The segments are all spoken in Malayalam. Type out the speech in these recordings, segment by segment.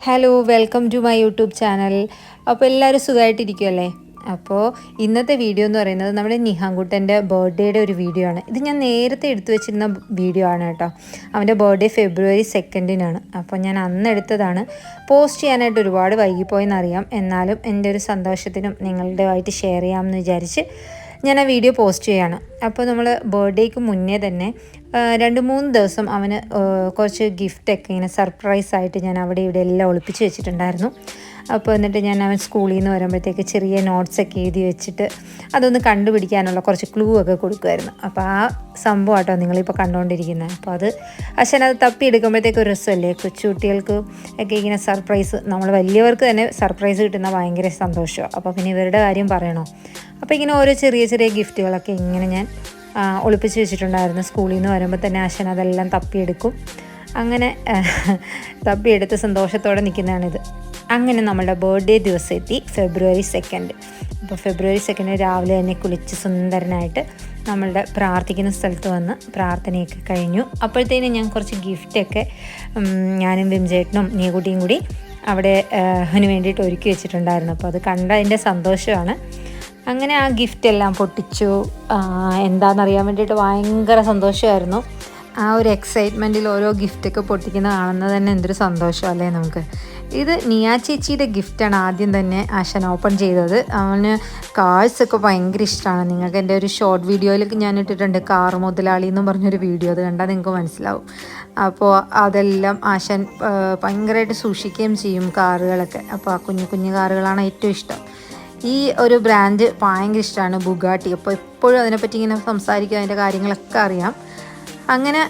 Hello welcome to my YouTube channel അപ്പോൾ എല്ലാവരും സുഖമായിട്ടിരിക്കുമല്ലേ അപ്പോൾ ഇന്നത്തെ വീഡിയോ എന്ന് പറയുന്നത് നമ്മുടെ നിഹാങ്കുട്ടന്റെ ബർത്ത്ഡേയുടെ ഒരു വീഡിയോ ആണ്. ഇത് ഞാൻ നേരത്തെ എടുത്തു വെച്ചിരുന്ന വീഡിയോ ആണ് കേട്ടോ. അവന്റെ ബർത്ത്ഡേ ഫെബ്രുവരി സെക്കൻഡിനാണ് അപ്പോൾ ഞാൻ അന്ന് എടുത്തതാണ്. പോസ്റ്റ് ചെയ്യാനായിട്ട് ഒരുപാട് വൈകിപ്പോയെന്നറിയാം. എന്നാലും എന്റെ ഒരു സന്തോഷത്തിനും നിങ്ങളുടെയായിട്ട് ഷെയർ ചെയ്യാമെന്ന് വിചാരിച്ച് ഞാൻ ആ വീഡിയോ പോസ്റ്റ് ചെയ്യാണ്. അപ്പോൾ നമ്മൾ ബർത്ത്ഡേക്ക് മുന്നേ തന്നെ രണ്ട് മൂന്ന് ദിവസം അവന് കുറച്ച് ഗിഫ്റ്റൊക്കെ ഇങ്ങനെ സർപ്രൈസ് ആയിട്ട് ഞാൻ അവിടെ ഇവിടെ എല്ലാം ഒളിപ്പിച്ച് വെച്ചിട്ടുണ്ടായിരുന്നു. അപ്പോൾ എന്നിട്ട് ഞാൻ അവൻ സ്കൂളിൽ നിന്ന് വരുമ്പോഴത്തേക്ക് ചെറിയ നോട്ട്സൊക്കെ എഴുതി വെച്ചിട്ട് അതൊന്ന് കണ്ടുപിടിക്കാനുള്ള കുറച്ച് ക്ലൂ ഒക്കെ കൊടുക്കുമായിരുന്നു അപ്പോൾ ആ സംഭവം ആട്ടോ നിങ്ങളിപ്പോൾ കണ്ടുകൊണ്ടിരിക്കുന്നത് അപ്പോൾ അത് അച്ഛൻ അത് തപ്പി എടുക്കുമ്പോഴത്തേക്ക് ഒരു രസമല്ലേ? കൊച്ചുകുട്ടികൾക്ക് ഒക്കെ ഇങ്ങനെ സർപ്രൈസ് നമ്മൾ വലിയവർക്ക് തന്നെ സർപ്രൈസ് കിട്ടുന്ന ഭയങ്കര സന്തോഷമാണ് അപ്പോൾ പിന്നെ ഇവരുടെ കാര്യം പറയണോ? അപ്പോൾ ഇങ്ങനെ ഓരോ ചെറിയ ചെറിയ ഗിഫ്റ്റുകളൊക്കെ ഇങ്ങനെ ഞാൻ ഒളിപ്പിച്ച് വെച്ചിട്ടുണ്ടായിരുന്നു. സ്കൂളിൽ നിന്ന് വരുമ്പോൾ തന്നെ അച്ഛൻ അതെല്ലാം തപ്പിയെടുക്കും. അങ്ങനെ തപ്പിയെടുത്ത് സന്തോഷത്തോടെ നിൽക്കുന്നതാണിത്. അങ്ങനെ നമ്മുടെ ബർത്ത്ഡേ ദിവസം എത്തി ഫെബ്രുവരി സെക്കൻഡ് അപ്പോൾ ഫെബ്രുവരി സെക്കൻഡ് രാവിലെ തന്നെ കുളിച്ച് സുന്ദരനായിട്ട് നമ്മളുടെ പ്രാർത്ഥിക്കുന്ന സ്ഥലത്ത് വന്ന് പ്രാർത്ഥനയൊക്കെ കഴിഞ്ഞു. അപ്പോഴത്തേനും ഞാൻ കുറച്ച് ഗിഫ്റ്റൊക്കെ ഞാനും വിംചേട്ടനും നീകുട്ടിയും കൂടി അവിടെ അതിന് വേണ്ടിയിട്ട് ഒരുക്കി വെച്ചിട്ടുണ്ടായിരുന്നു. അപ്പോൾ അത് കണ്ടതിന്റെ സന്തോഷമാണ്. അങ്ങനെ ആ ഗിഫ്റ്റ് എല്ലാം പൊട്ടിച്ചു. എന്താണെന്നറിയാൻ വേണ്ടിയിട്ട് ഭയങ്കര സന്തോഷമായിരുന്നു. ആ ഒരു എക്സൈറ്റ്മെന്റിൽ ഓരോ ഗിഫ്റ്റൊക്കെ പൊട്ടിക്കുന്ന കാണുന്നത് തന്നെ എന്തൊരു സന്തോഷമല്ലേ നമുക്ക്? ഇത് നിയാ ചേച്ചിയുടെ ഗിഫ്റ്റാണ് ആദ്യം തന്നെ ആശൻ ഓപ്പൺ ചെയ്തത്. അവന് കാഴ്സ് ഒക്കെ ഭയങ്കര ഇഷ്ടമാണ് നിങ്ങൾക്ക് എന്റെ ഒരു ഷോർട്ട് വീഡിയോയിൽ ഞാൻ ഇട്ടിട്ടുണ്ട്. കാർ മുതലാളി എന്നും പറഞ്ഞൊരു വീഡിയോ അത് കണ്ടാൽ നിങ്ങൾക്ക് മനസ്സിലാവും. അപ്പോൾ അതെല്ലാം ആശൻ ഭയങ്കരമായിട്ട് സൂക്ഷിക്കുകയും ചെയ്യും കാറുകളൊക്കെ. അപ്പോൾ ആ കുഞ്ഞു കുഞ്ഞു കാറുകളാണ് ഏറ്റവും ഇഷ്ടം. ഈ ഒരു ബ്രാൻഡ് ഭയങ്കര ഇഷ്ടമാണ് ബുഗാട്ടി. അപ്പോൾ എപ്പോഴും അതിനെപ്പറ്റി ഇങ്ങനെ സംസാരിക്കും അതിന്റെ കാര്യങ്ങളൊക്കെ അറിയാം. അങ്ങനെ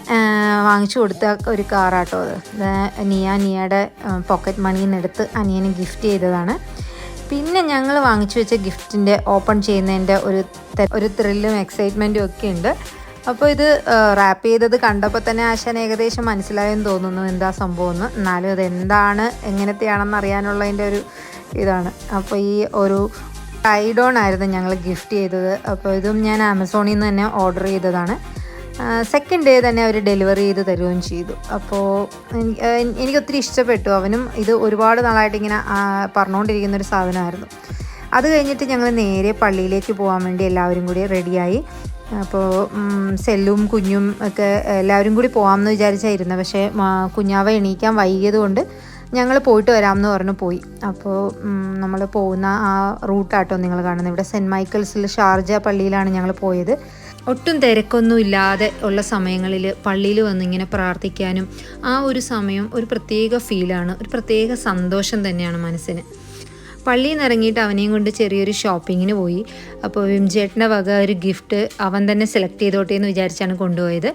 വാങ്ങിച്ചു കൊടുത്ത ഒരു കാറാട്ടോ അത്. നിയ നിയയുടെ പോക്കറ്റ് മണിയിൽ നിന്ന് എടുത്ത് അനിയന് ഗിഫ്റ്റ് ചെയ്തതാണ്. പിന്നെ ഞങ്ങൾ വാങ്ങിച്ചു വെച്ച ഗിഫ്റ്റിന്റെ ഓപ്പൺ ചെയ്യുന്നതിന്റെ ഒരു ഒരു ത്രില്ലും എക്സൈറ്റ്മെന്റും ഒക്കെ ഉണ്ട്. അപ്പോൾ ഇത് റാപ്പ് ചെയ്തത് കണ്ടപ്പോൾ തന്നെ ആശാൻ ഏകദേശം മനസ്സിലായെന്ന് തോന്നുന്നു എന്താ സംഭവം എന്ന്. എന്നാലും ഇത് എന്താണ് എങ്ങനത്തെയാണെന്ന് അറിയാനുള്ളതിന്റെ ഒരു ഇതാണ്. അപ്പോൾ ഈ ഒരു ടൈഡോൺ ആയിരുന്നു ഞങ്ങൾ ഗിഫ്റ്റ് ചെയ്തത്. അപ്പോൾ ഇതും ഞാൻ ആമസോണിൽ നിന്ന് തന്നെ ഓർഡർ ചെയ്തതാണ്. സെക്കൻഡ് ഡേ തന്നെ അവർ ഡെലിവറി ചെയ്ത് തരുകയും ചെയ്തു. അപ്പോൾ എനിക്ക് ഒത്തിരി ഇഷ്ടപ്പെട്ടു. അവനും ഇത് ഒരുപാട് നാളായിട്ട് ഇങ്ങനെ പറഞ്ഞുകൊണ്ടിരിക്കുന്ന ഒരു സാധനമായിരുന്നു. അത് കഴിഞ്ഞിട്ട് ഞങ്ങൾ നേരെ പള്ളിയിലേക്ക് പോകാൻ വേണ്ടി എല്ലാവരും കൂടി റെഡിയായി അപ്പോൾ സെല്ലും കുഞ്ഞും ഒക്കെ എല്ലാവരും കൂടി പോകാമെന്ന് വിചാരിച്ചായിരുന്നു. പക്ഷേ കുഞ്ഞാവ എണീക്കാൻ വൈകിയത് കൊണ്ട് ഞങ്ങൾ പോയിട്ട് വരാമെന്ന് പറഞ്ഞു പോയി. അപ്പോൾ നമ്മൾ പോകുന്ന ആ റൂട്ടാട്ടോ നിങ്ങൾ കാണുന്നത്. ഇവിടെ സെന്റ് മൈക്കിൾസിൽ ഷാർജ പള്ളിയിലാണ് ഞങ്ങൾ പോയത്. ഒട്ടും തിരക്കൊന്നും ഇല്ലാതെ ഉള്ള സമയങ്ങളിൽ പള്ളിയിൽ വന്ന് ഇങ്ങനെ പ്രാർത്ഥിക്കാനും ആ ഒരു സമയം ഒരു പ്രത്യേക ഫീലാണ് ഒരു പ്രത്യേക സന്തോഷം തന്നെയാണ് മനസ്സിന്. പള്ളിയിൽ നിന്ന് ഇറങ്ങിയിട്ട് അവനെയും കൊണ്ട് ചെറിയൊരു ഷോപ്പിങ്ങിന് പോയി. അപ്പോൾ വിംചേട്ടന്റെ വക ഒരു ഗിഫ്റ്റ് അവൻ തന്നെ സെലക്ട് ചെയ്തോട്ടെ എന്ന് വിചാരിച്ചാണ് കൊണ്ടുപോയത്.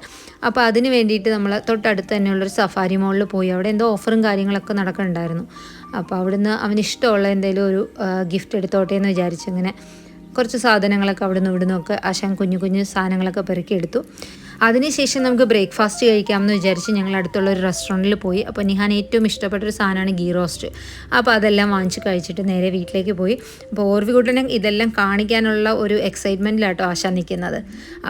അപ്പോൾ അതിന് വേണ്ടിയിട്ട് നമ്മൾ തൊട്ടടുത്ത് തന്നെയുള്ളൊരു സഫാരി മോളിൽ പോയി. അവിടെ എന്തോ ഓഫറും കാര്യങ്ങളൊക്കെ നടക്കുന്നുണ്ടായിരുന്നു. അപ്പോൾ അവിടുന്ന് അവന് ഇഷ്ടമുള്ള എന്തെങ്കിലും ഒരു ഗിഫ്റ്റ് എടുത്തോട്ടെ എന്ന് വിചാരിച്ചു ഇങ്ങനെ കുറച്ച് സാധനങ്ങളൊക്കെ അവിടെ നിന്ന് ഇവിടെ നിന്നൊക്കെ ആശാൻ കുഞ്ഞു കുഞ്ഞു സാധനങ്ങളൊക്കെ പെറുക്കിയെടുത്തു അതിനുശേഷം നമുക്ക് ബ്രേക്ക്ഫാസ്റ്റ് കഴിക്കാമെന്ന് വിചാരിച്ച് ഞങ്ങൾ അടുത്തുള്ള ഒരു റെസ്റ്റോറന്റിൽ പോയി. അപ്പോൾ നിഹാൻ ഏറ്റവും ഇഷ്ടപ്പെട്ട ഒരു സാധനമാണ് ഗീ റോസ്റ്റ്. അപ്പോൾ അതെല്ലാം വാങ്ങിച്ച് കഴിച്ചിട്ട് നേരെ വീട്ടിലേക്ക് പോയി. അപ്പോൾ ഓർവിക്കുട്ടനെ ഇതെല്ലാം കാണിക്കാനുള്ള ഒരു എക്സൈറ്റ്മെന്റിലാട്ടോ ആശാൻ നിൽക്കുന്നത്.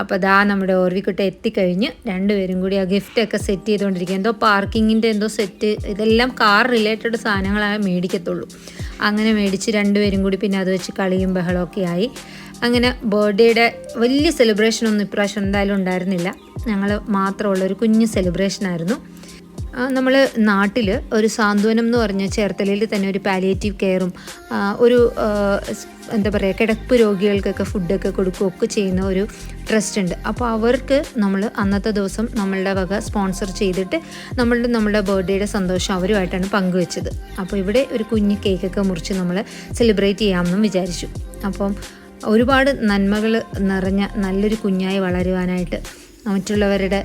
അപ്പോൾ ദാ നമ്മുടെ ഓർവിക്കുട്ട എത്തിക്കഴിഞ്ഞ് രണ്ടുപേരും കൂടി ആ ഗിഫ്റ്റൊക്കെ സെറ്റ് ചെയ്തുകൊണ്ടിരിക്കുക എന്തോ പാർക്കിങ്ങിന്റെ എന്തോ സെറ്റ് ഇതെല്ലാം കാർ റിലേറ്റഡ് സാധനങ്ങളായ മേടിക്കത്തുള്ളൂ. അങ്ങനെ മേടിച്ച് രണ്ടുപേരും കൂടി പിന്നെ അത് വെച്ച് കളിയും ബഹളമൊക്കെ ആയി. അങ്ങനെ ബർത്ത്ഡേയുടെ വലിയ സെലിബ്രേഷൻ ഒന്നും ഇപ്രാവശ്യം എന്തായാലും ഉണ്ടായിരുന്നില്ല. ഞങ്ങൾ മാത്രമുള്ള ഒരു കുഞ്ഞ് സെലിബ്രേഷനായിരുന്നു നമ്മൾ നാട്ടിൽ ഒരു സാന്ത്വനം എന്ന് പറഞ്ഞ ചേർത്തലയിൽ തന്നെ ഒരു പാലിയേറ്റീവ് കെയറും ഒരു എന്താ പറയുക കിടപ്പ് രോഗികൾക്കൊക്കെ ഫുഡൊക്കെ കൊടുക്കുകയൊക്കെ ചെയ്യുന്ന ഒരു ട്രസ്റ്റ് ഉണ്ട്. അപ്പോൾ അവർക്ക് നമ്മൾ അന്നത്തെ ദിവസം നമ്മളുടെ വക സ്പോൺസർ ചെയ്തിട്ട് നമ്മളുടെ നമ്മുടെ ബർത്ത്ഡേയുടെ സന്തോഷം അവരുമായിട്ടാണ് പങ്കുവെച്ചത്. അപ്പോൾ ഇവിടെ ഒരു കുഞ്ഞ് കേക്കൊക്കെ മുറിച്ച് നമ്മൾ സെലിബ്രേറ്റ് ചെയ്യാമെന്നും വിചാരിച്ചു. അപ്പം ഒരുപാട് നന്മകൾ നിറഞ്ഞ നല്ലൊരു കുഞ്ഞായി വളരുവാനായിട്ട് മറ്റുള്ളവരുടെ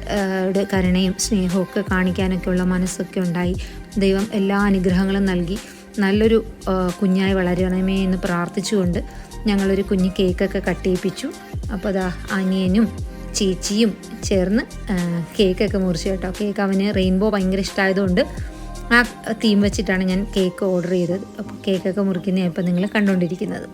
കരുണയും സ്നേഹവും ഒക്കെ കാണിക്കാനൊക്കെയുള്ള മനസ്സൊക്കെ ഉണ്ടായി. ദൈവം എല്ലാ അനുഗ്രഹങ്ങളും നൽകി. നല്ലൊരു കുഞ്ഞായി വളരണമേ എന്ന് പ്രാർത്ഥിച്ചുകൊണ്ട് ഞങ്ങളൊരു കുഞ്ഞ് കേക്കൊക്കെ കട്ട് ചെയ്യിപ്പിച്ചു അപ്പോൾ അതാ അനിയനും ചേച്ചിയും ചേർന്ന് കേക്കൊക്കെ മുറിച്ചു കേട്ടോ. കേക്ക് അവന് റെയിൻബോ ഭയങ്കര ഇഷ്ടമായതുകൊണ്ട് ആ തീം വെച്ചിട്ടാണ് ഞാൻ കേക്ക് ഓർഡർ ചെയ്തത്. അപ്പോൾ കേക്കൊക്കെ മുറിക്കുന്ന ഇപ്പം നിങ്ങൾ കണ്ടുകൊണ്ടിരിക്കുന്നത്.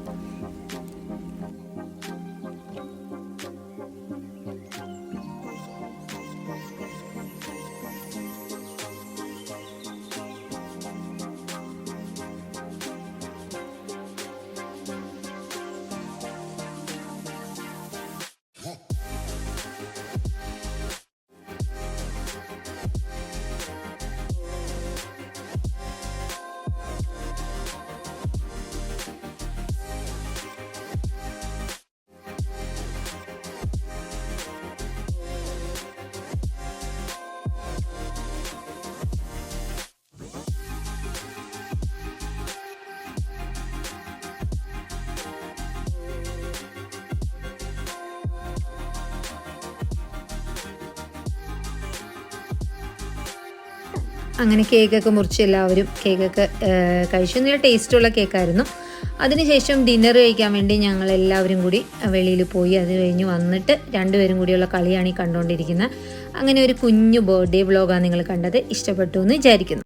അങ്ങനെ കേക്കൊക്കെ മുറിച്ച് എല്ലാവരും കേക്കൊക്കെ കഴിച്ചു. നല്ല ടേസ്റ്റുള്ള കേക്കായിരുന്നു. അതിനുശേഷം ഡിന്നർ കഴിക്കാൻ വേണ്ടി ഞങ്ങൾ എല്ലാവരും കൂടി വെളിയിൽ പോയി. അത് കഴിഞ്ഞ് വന്നിട്ട് രണ്ടുപേരും കൂടിയുള്ള കളിയാണ് ഈ കണ്ടുകൊണ്ടിരിക്കുന്നത് അങ്ങനെ ഒരു കുഞ്ഞു ബർത്ത്ഡേ വ്ളോഗാണ് നിങ്ങൾ കണ്ടത് ഇഷ്ടപ്പെട്ടു എന്ന് വിചാരിക്കുന്നു.